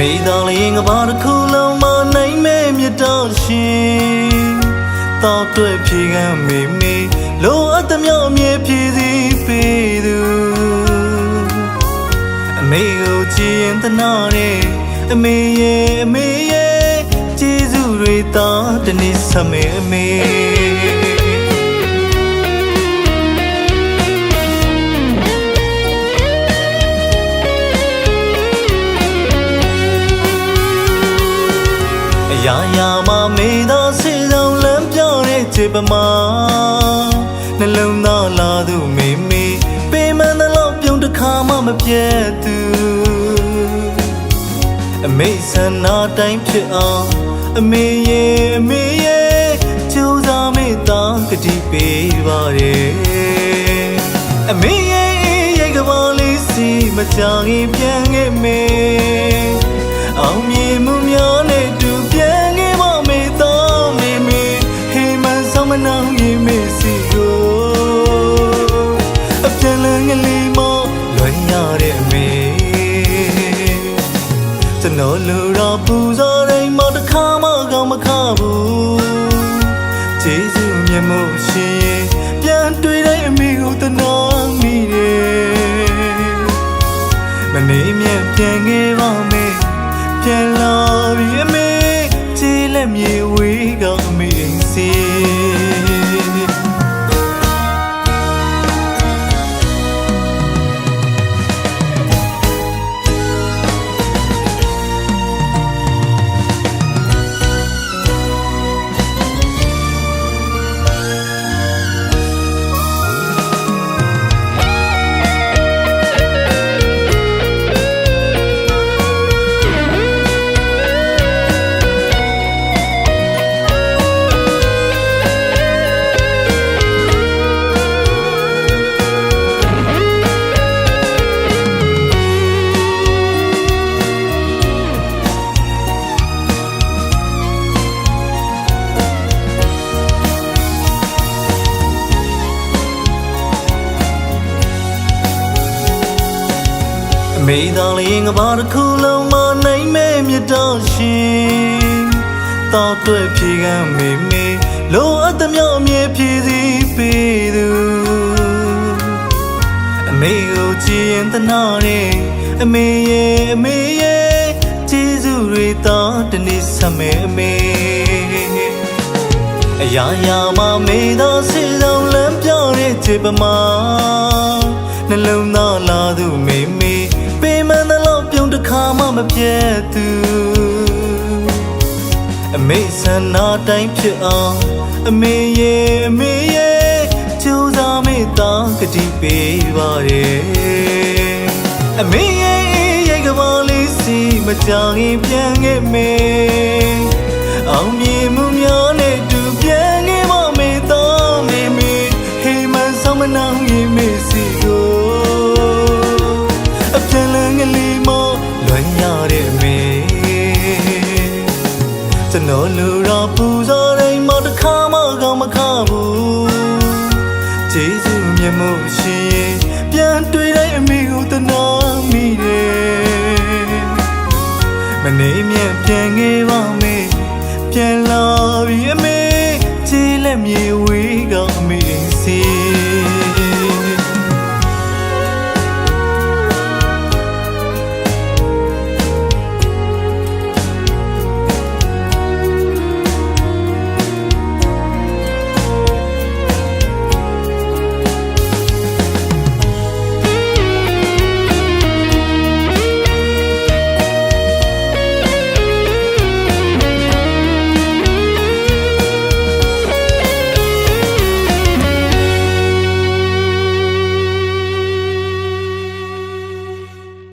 မေတော်လေးငပါတစ်ခုလုံးမနိုင်မဲမြတ်တော်ရှင်တောက်တွဲဖြေကမ်းမေမေလိုအပ်သမျှအမြဲဖြည့်စည်းပေးသူအမေကိုကြည်ရင်တနာနဲ့အမေရဲ့အမေရဲ့ကျေးဇူးတွေသာတနေ့ဆက်မေအမေ ရာရာမမေသာစေဆောင်လမ်းပြတဲ့ခြေပမာနှလုံးသားလာသူမေမေပေးမန်းတဲ့လောက်ပြုံးတစ်ခါမှမပြတ်သူအမေဆန္ဒတိုင်းဖြစ်အောင်အမေရဲ့အမေရဲ့ကြိုးစားမေတ္တာကတိပေးပါတယ်အမေရဲ့ရဲ့ကဘာလေးစီမချင်ပြန်ခဲ့မေ န်လန်းကလေးမလွန်ရတဲ့အမေကျွန်တော်လူတော်ပူဇော်တိုင်းမတစ်ခါမှကောင်းမခဘူးကျေးဇူးမြတ်မို့ရှင်ရဲ့ပြန်တွေ့တဲ့အမိကိုတနာမိတယ်မနေမြတ်ပြန် မေတော်လေးငပါတစ်ခုလုံးမနိုင်မဲမြတ်တော်ရှင်တောက်တွဲဖြေကမ်းမေမေလိုအပ်သမျှအမြဲဖြည့်စည်းပေးသူအမေကိုကြည်ရင်တနာနဲ့အမေရဲ့အမေရဲ့ကျေးဇူးတွေသာတနေ့ဆက်မဲအမေအရာရာမမေသာစေဆောင်လမ်းပြတဲ့ခြေပမာနှလုံးသားလာသူမေမေ မှမပြတ်သူအမေဆန္ဒတိုင်းဖြစ်အောင်အမေရဲ့အမေရဲ့ကြိုးစားမေတ္တာကတိပေးပါတယ်အမေရဲ့ရဲ့ကဘာလေးစီမကြခင်ပြန်ခဲ့မေအောင်မြင်မှုများ ကျွန်တော်လူတော်ပူဇော်တိုင်းမတခါမကောင်းမခါဘူးကျေးဇူးမြတ်မို့ရှင်ရင်ပြန်တွေ့တဲ့အမိကိုတနာမိတယ်မနေမြတ်ပြန်ငေးပါမေပြန်လာပြီအမေချီလက်မြေဝေ